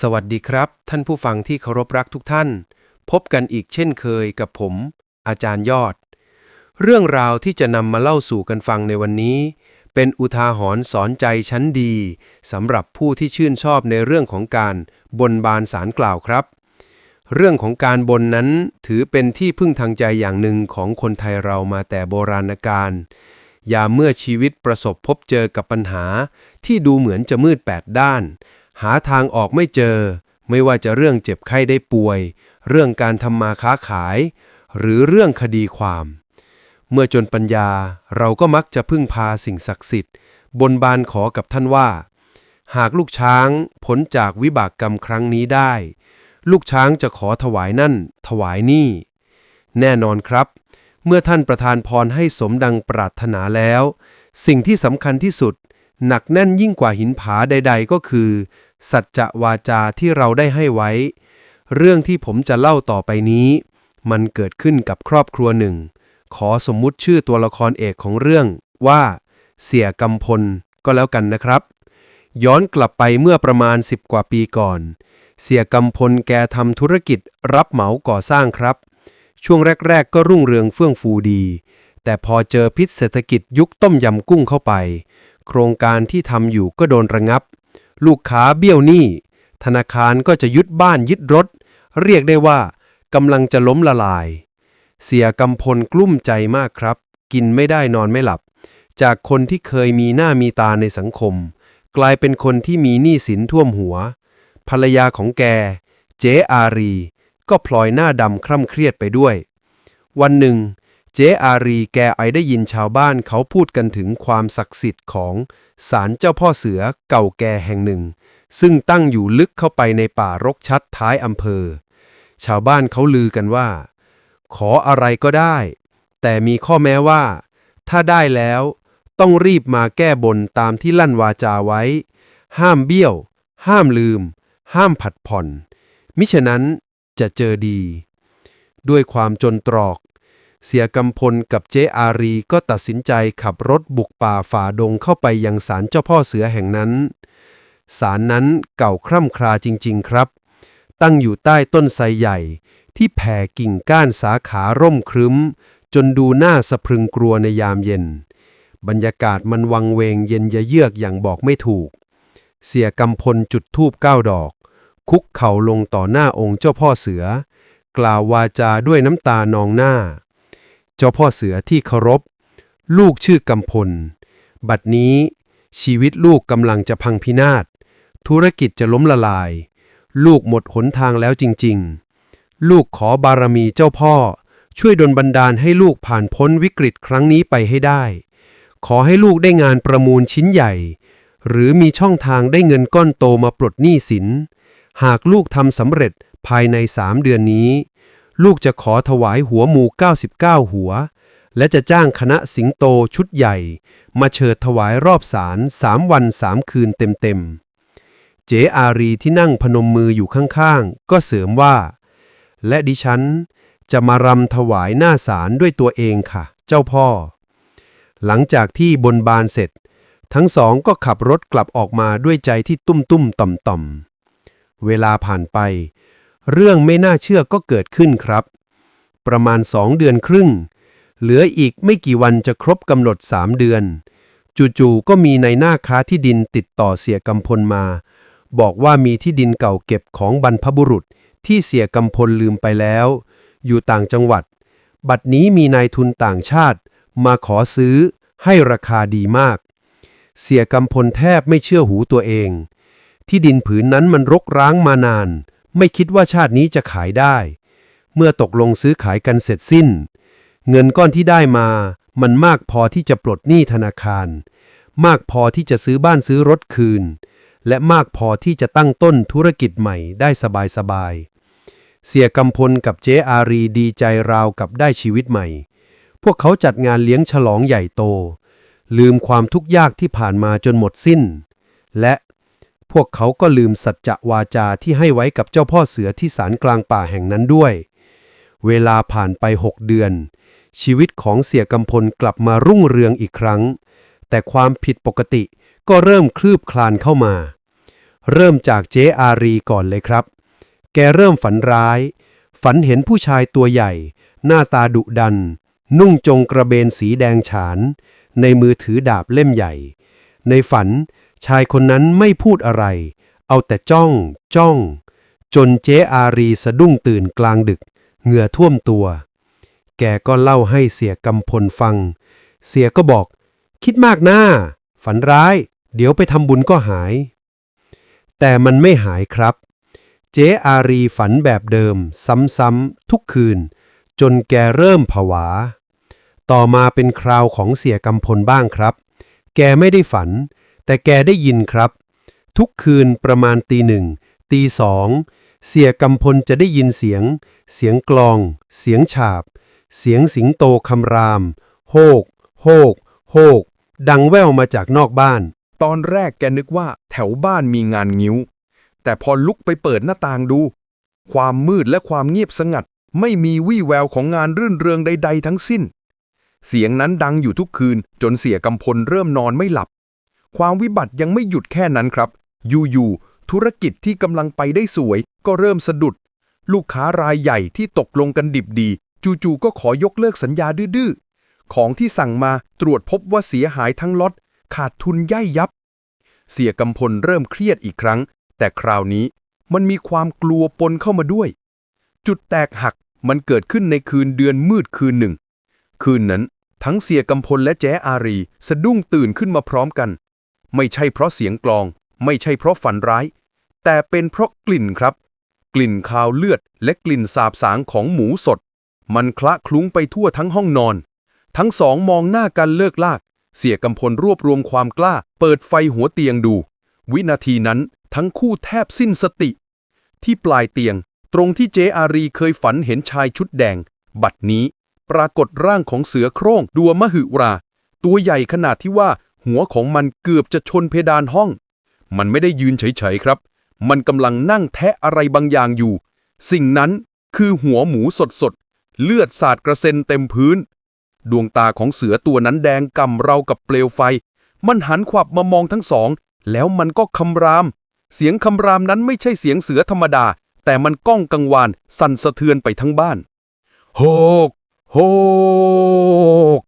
สวัสดีครับ ท่านผู้ฟังที่เคารพรักทุกท่าน พบกันอีกเช่นเคยกับผม อาจารย์ยอด เรื่องราวที่จะนำมาเล่าสู่กันฟังในวันนี้ เป็นอุทาหรณ์สอนใจชั้นดีสำหรับผู้ที่ชื่นชอบในเรื่องของการบนบานสารกล่าวครับ เรื่องของการบนนั้นถือเป็นที่พึ่งทางใจอย่างหนึ่งของคนไทยเรามาแต่โบราณกาลยามเมื่อชีวิตประสบพบเจอกับปัญหาที่ดูเหมือนจะมืดแปดด้าน หาทางออกไม่เจอ ไม่ว่าจะเรื่องเจ็บไข้ได้ป่วย เรื่องการทำมาค้าขาย หรือเรื่องคดีความ เมื่อจนปัญญาเราก็มักจะพึ่งพาสิ่งศักดิ์สิทธิ์ บนบานขอกับท่านว่า หากลูกช้างพ้นจากวิบากกรรมครั้งนี้ได้ ลูกช้างจะขอถวายนั่น ถวายนี่ แน่นอนครับ เมื่อท่านประทานพรให้สมดังปรารถนาแล้ว สิ่งที่สำคัญที่สุด หนักแน่นยิ่งกว่าหินผาใด ๆ ก็คือ สัจจะวาจาที่เราได้ให้ไว้ เรื่องที่ผมจะเล่าต่อไปนี้ มันเกิดขึ้นกับครอบครัวหนึ่ง ขอสมมุติชื่อตัวละครเอกของเรื่องว่า เสียกำพลก็แล้วกันนะครับ ย้อนกลับไปเมื่อประมาณ 10 กว่าปีก่อน เสียกำพลแกทำธุรกิจรับเหมาก่อสร้างครับ ช่วงแรก ๆ ก็รุ่งเรืองเฟื่องฟูดี แต่พอเจอพิษเศรษฐกิจยุคต้มยำกุ้งเข้าไป โครงการที่ทำอยู่ก็โดนระงับ ลูกค้าเบี้ยวหนี้ ธนาคารก็จะยึดบ้านยึดรถ เรียกได้ว่ากำลังจะล้มละลาย เสียกำพลกลุ้มใจมากครับ กินไม่ได้นอนไม่หลับ จากคนที่เคยมีหน้ามีตาในสังคม กลายเป็นคนที่มีหนี้สินท่วมหัว ภรรยาของแก เจ๊อารี ก็พลอยหน้าดำคร่ำเครียดไปด้วย วันหนึ่ง เจ๊อารีแกไอได้ยินชาวบ้านเขาพูดกันถึงความศักดิ์สิทธิ์ของศาลเจ้าพ่อเสือเก่าแก่แห่งหนึ่ง ซึ่งตั้งอยู่ลึกเข้าไปในป่ารกชัดท้ายอำเภอ ชาวบ้านเขาลือกันว่า ขออะไรก็ได้ แต่มีข้อแม้ว่า ถ้าได้แล้ว ต้องรีบมาแก้บนตามที่ลั่นวาจาไว้ ห้ามเบี้ยว ห้ามลืม ห้ามผัดผ่อน มิฉะนั้นจะเจอดี ด้วยความจนตรอก เสียกำพลกับเจอารีก็ตัดสินใจขับรถบุกป่าฝ่าดงเข้าไปยังศาลเจ้าพ่อเสือแห่งนั้น ศาลนั้นเก่าคร่ำคราจริง ๆ ครับ ตั้งอยู่ใต้ต้นไทรใหญ่ ที่แผ่กิ่งก้านสาขาร่มครึ้ม จนดูน่าสะพรึงกลัวในยามเย็น บรรยากาศมันวังเวงเย็นยะเยือกอย่างบอกไม่ถูก เสียกำพลจุดธูปเก้าดอก คุกเข่าลงต่อหน้าองค์เจ้าพ่อเสือ กล่าววาจาด้วยน้ำตานองหน้า เจ้าพ่อเสือที่เคารพ ลูกชื่อกำพล บัดนี้ชีวิตลูกกำลังจะพังพินาศ ธุรกิจจะล้มละลาย ลูกหมดหนทางแล้วจริง ๆ ลูกขอบารมีเจ้าพ่อ ช่วยดลบันดาลให้ลูกผ่านพ้นวิกฤตครั้งนี้ไปให้ได้ ขอให้ลูกได้งานประมูลชิ้นใหญ่ หรือมีช่องทางได้เงินก้อนโตมาปลดหนี้สิน หากลูกทำสำเร็จภายในสามเดือนนี้ ลูกจะขอถวายหัวหมู 99 หัว และจะจ้างคณะสิงโตชุดใหญ่ มาเชิดถวายรอบศาลสามวันสามคืนเต็มๆ เจอารีที่นั่งพนมมืออยู่ข้างๆ ก็เสริมว่า และดิฉันจะมารำถวายหน้าศาลด้วยตัวเองค่ะ เจ้าพ่อ หลังจากที่บนบานเสร็จ ทั้งสองก็ขับรถกลับออกมาด้วยใจที่ตุ้มตุ้มต่อมต่อมๆเวลาผ่านไป เรื่องไม่น่าเชื่อก็เกิดขึ้นครับ ประมาณสองเดือนครึ่ง เหลืออีกไม่กี่วันจะครบกำหนดสามเดือน จู่ๆก็มีในายหน้าค้าที่ดินติดต่อเสียกำพลมา บอกว่ามีที่ดินเก่าเก็บของบรรพบุรุษที่เสียกำพลลืมไปแล้ว อยู่ต่างจังหวัด บัดนี้มีนายทุนต่างชาติ มาขอซื้อให้ราคาดีมาก เสียกำพลแทบไม่เชื่อหูตัวเอง ที่ดินผืนนั้นมันรกร้างมานาน ไม่คิดว่าชาตินี้จะขายได้ เมื่อตกลงซื้อขายกันเสร็จสิ้น เงินก้อนที่ได้มา มันมากพอที่จะปลดหนี้ธนาคาร มากพอที่จะซื้อบ้านซื้อรถคืน และมากพอที่จะตั้งต้นธุรกิจใหม่ได้สบายๆเสียกำพลกับเจ๊อารีดีใจราวกับได้ชีวิตใหม่ พวกเขาจัดงานเลี้ยงฉลองใหญ่โต ลืมความทุกข์ยากที่ผ่านมาจนหมดสิ้น และ พวกเขาก็ลืมสัจจะวาจาที่ให้ไว้กับเจ้าพ่อเสือที่ศาลกลางป่าแห่งนั้นด้วย เวลาผ่านไปหกเดือน ชีวิตของเสียกำพลกลับมารุ่งเรืองอีกครั้ง แต่ความผิดปกติก็เริ่มคลืบคลานเข้ามา เริ่มจากเจ๊อารีก่อนเลยครับ แกเริ่มฝันร้าย ฝันเห็นผู้ชายตัวใหญ่ หน้าตาดุดัน นุ่งจงกระเบนสีแดงฉาน ในมือถือดาบเล่มใหญ่ ในฝัน ชายคนนั้นไม่พูดอะไร เอาแต่จ้อง จ้อง จนเจ๊อารีสะดุ้งตื่นกลางดึก เหงื่อท่วมตัว แกก็เล่าให้เสียกำพลฟัง เสียก็บอก คิดมากหน้า ฝันร้าย เดี๋ยวไปทำบุญก็หาย แต่มันไม่หายครับ เจ๊อารีฝันแบบเดิม ซ้ำๆทุกคืน จนแกเริ่มผวา ต่อมาเป็นคราวของเสียกำพลบ้างครับ แกไม่ได้ฝัน แต่แกได้ยินครับ ทุกคืนประมาณตีหนึ่งตีสองเสียกำพลจะได้ยินเสียง เสียงกลอง เสียงฉาบ เสียงสิงโตคำราม โฮก โฮก โฮก ดังแว่วมาจากนอกบ้าน ตอนแรกแกนึกว่าแถวบ้านมีงานงิ้ว แต่พอลุกไปเปิดหน้าต่างดู ความมืดและความเงียบสงัด ไม่มีวี่แววของงานรื่นเริงใด ๆ ทั้งสิ้น เสียงนั้นดังอยู่ทุกคืนจนเสียกำพลเริ่มนอนไม่หลับ ความวิบัติยังไม่หยุดแค่นั้นครับ อยู่ๆธุรกิจที่กำลังไปได้สวย ก็เริ่มสะดุด ลูกค้ารายใหญ่ที่ตกลงกันดิบดี จู่ๆก็ขอยกเลิกสัญญาดื้อๆของที่สั่งมาตรวจพบว่าเสียหายทั้งล็อตขาดทุนย่ายยับ เสียกำพลเริ่มเครียดอีกครั้ง แต่คราวนี้มันมีความกลัวปนเข้ามาด้วย จุดแตกหักมันเกิดขึ้นในคืนเดือนมืดคืนหนึ่ง คืนนั้น ทั้งเสียกำพลและแจ้อารี สะดุ้งตื่นขึ้นมาพร้อมกัน ไม่ใช่เพราะเสียงกลอง ไม่ใช่เพราะฝันร้าย แต่เป็นเพราะกลิ่นครับ กลิ่นคาวเลือดและกลิ่นสาบสางของหมูสด มันคละคลุ้งไปทั่วทั้งห้องนอน ทั้งสองมองหน้ากันเลิกลาก เสียกำพลรวบรวมความกล้า เปิดไฟหัวเตียงดู วินาทีนั้นทั้งคู่แทบสิ้นสติ ที่ปลายเตียง ตรงที่เจอารีเคยฝันเห็นชายชุดแดง บัดนี้ ปรากฏร่างของเสือโคร่งดัวมหึรา ตัวใหญ่ขนาดที่ว่า หัวของมันเกือบจะชนเพดานห้อง มันไม่ได้ยืนเฉยๆครับ มันกำลังนั่งแทะอะไรบางอย่างอยู่ สิ่งนั้นคือหัวหมูสดๆ เลือดสาดกระเซ็นเต็มพื้น ดวงตาของเสือตัวนั้นแดงก่ำเรากับเปลวไฟ มันหันขวับมามองทั้งสอง แล้วมันก็คำราม เสียงคำรามนั้นไม่ใช่เสียงเสือธรรมดา แต่มันก้องกังวาน สั่นสะเทือนไปทั้งบ้านโฮกโฮก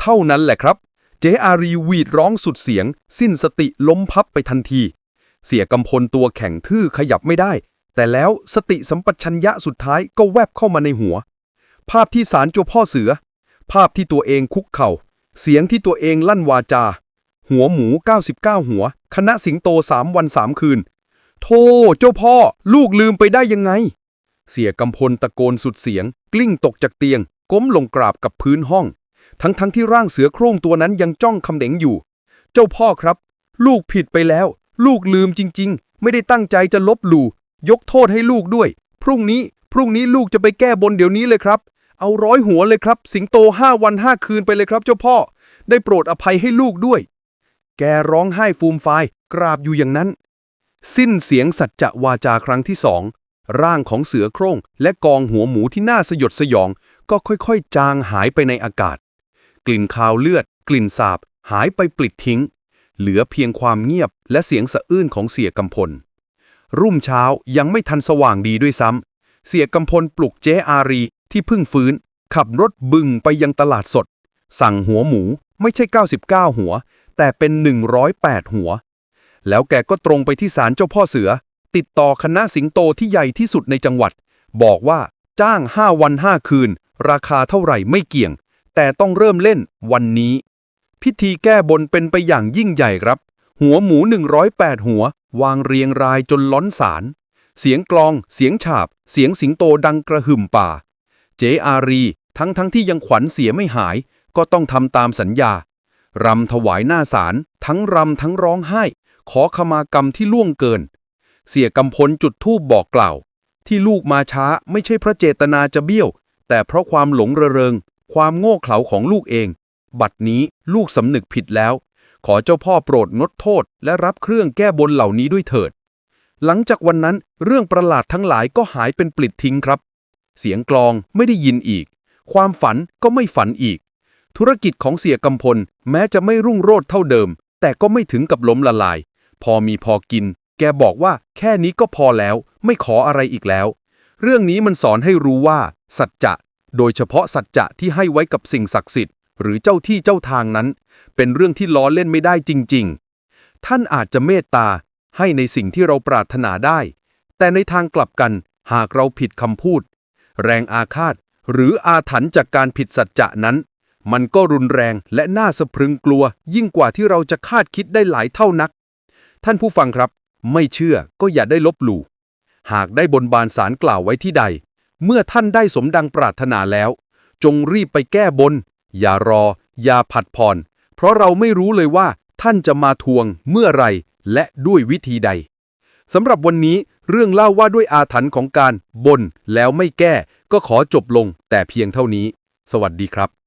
เท่านั้นแหละครับ เจอารีวีดร้องสุดเสียง สิ้นสติล้มพับไปทันที เสียกำพลตัวแข็งทื่อขยับไม่ได้ แต่แล้วสติสัมปชัญญะสุดท้ายก็แวบเข้ามาในหัว ภาพที่สารเจ้าพ่อเสือ ภาพที่ตัวเองคุกเข่า เสียงที่ตัวเองลั่นวาจา หัวหมู 99 หัว คณะสิงโตสามวันสามคืน โธ่เจ้าพ่อ ลูกลืมไปได้ยังไง เสียกำพลตะโกนสุดเสียง กลิ้งตกจากเตียง ก้มลงกราบกับพื้นห้อง ทั้งทั้งที่ร่างเสือโคร่งตัวนั้นยังจ้องคำเหน่งอยู่ เจ้าพ่อครับ ลูกผิดไปแล้ว ลูกลืมจริง ๆ ไม่ได้ตั้งใจจะลบหลู่ยกโทษให้ลูกด้วย พรุ่งนี้ พรุ่งนี้ลูกจะไปแก้บนเดี๋ยวนี้เลยครับ เอาร้อยหัวเลยครับ สิงโตห้าวันห้าคืนไปเลยครับ เจ้าพ่อ ได้โปรดอภัยให้ลูกด้วย แกร้องไห้ฟูมฟายกราบอยู่อย่างนั้น สิ้นเสียงสัจจะวาจาครั้งที่สองร่างของเสือโคร่งและกองหัวหมูที่น่าสยดสยอง ก็ค่อยๆ จางหายไปในอากาศ กลิ่นคาวเลือด กลิ่นสาบ หายไปปลิดทิ้ง เหลือเพียงความเงียบและเสียงสะอื้นของเสียกำพล รุ่มเช้ายังไม่ทันสว่างดีด้วยซ้ำเสียกำพลปลุกเจ๊อารีที่เพิ่งฟื้น ขับรถบึงไปยังตลาดสด สั่งหัวหมูไม่ใช่ 99 หัว แต่เป็น 108 หัว แล้วแกก็ตรงไปที่ศาลเจ้าพ่อเสือ ติดต่อคณะสิงโตที่ใหญ่ที่สุดในจังหวัด บอกว่าจ้าง 5 วัน 5 คืน ราคาเท่าไหร่ไม่เกี่ยง แต่ต้องเริ่มเล่นวันนี้ พิธีแก้บนเป็นไปอย่างยิ่งใหญ่ครับ หัวหมู 108 หัว วางเรียงรายจนล้นศาลเสียงกลอง เสียงฉาบ เสียงสิงโตดังกระหึ่มป่า เจอารี ทั้งทั้งที่ยังขวัญเสียไม่หาย ก็ต้องทำตามสัญญารำถวายหน้าศาลทั้งรำทั้งร้องไห้ ขอขมากรรมที่ล่วงเกิน เสียกำพลจุดธูปบอกกล่าว ที่ลูกมาช้าไม่ใช่เพราะเจตนาจะเบี้ยว แต่เพราะความหลงระเริง ความโง่เขลาของลูกเอง บัดนี้ลูกสำนึกผิดแล้ว ขอเจ้าพ่อโปรดงดโทษ และรับเครื่องแก้บนเหล่านี้ด้วยเถิด หลังจากวันนั้นเรื่องประหลาดทั้งหลายก็หายเป็นปลิดทิ้งครับ เสียงกลองไม่ได้ยินอีก ความฝันก็ไม่ฝันอีก ธุรกิจของเสียกำพล แม้จะไม่รุ่งโรจน์เท่าเดิม แต่ก็ไม่ถึงกับล้มละลาย พอมีพอกิน แกบอกว่าแค่นี้ก็พอแล้ว ไม่ขออะไรอีกแล้ว เรื่องนี้มันสอนให้รู้ว่า สัจจะ โดยเฉพาะสัจจะที่ให้ไว้กับสิ่งศักดิ์สิทธิ์หรือเจ้าที่เจ้าทางนั้น เป็นเรื่องที่ล้อเล่นไม่ได้จริง ๆ ท่านอาจจะเมตตาให้ในสิ่งที่เราปรารถนาได้ แต่ในทางกลับกันหากเราผิดคำพูด แรงอาฆาต หรืออาถรรพ์จากการผิดสัจจะนั้น มันก็รุนแรงและน่าสะพรึงกลัว ยิ่งกว่าที่เราจะคาดคิดได้หลายเท่านัก ท่านผู้ฟังครับ ไม่เชื่อก็อย่าได้ลบหลู่หากได้บนบานสารกล่าวไว้ที่ใด เมื่อท่านได้สมดังปรารถนาแล้ว จงรีบไปแก้บน อย่ารอ อย่าผัดผ่อน เพราะเราไม่รู้เลยว่า ท่านจะมาทวงเมื่อไรและด้วยวิธีใดสำหรับวันนี้เรื่องเล่าว่าด้วยอาถรรพ์ของการบนแล้วไม่แก้ ก็ขอจบลงแต่เพียงเท่านี้ สวัสดีครับ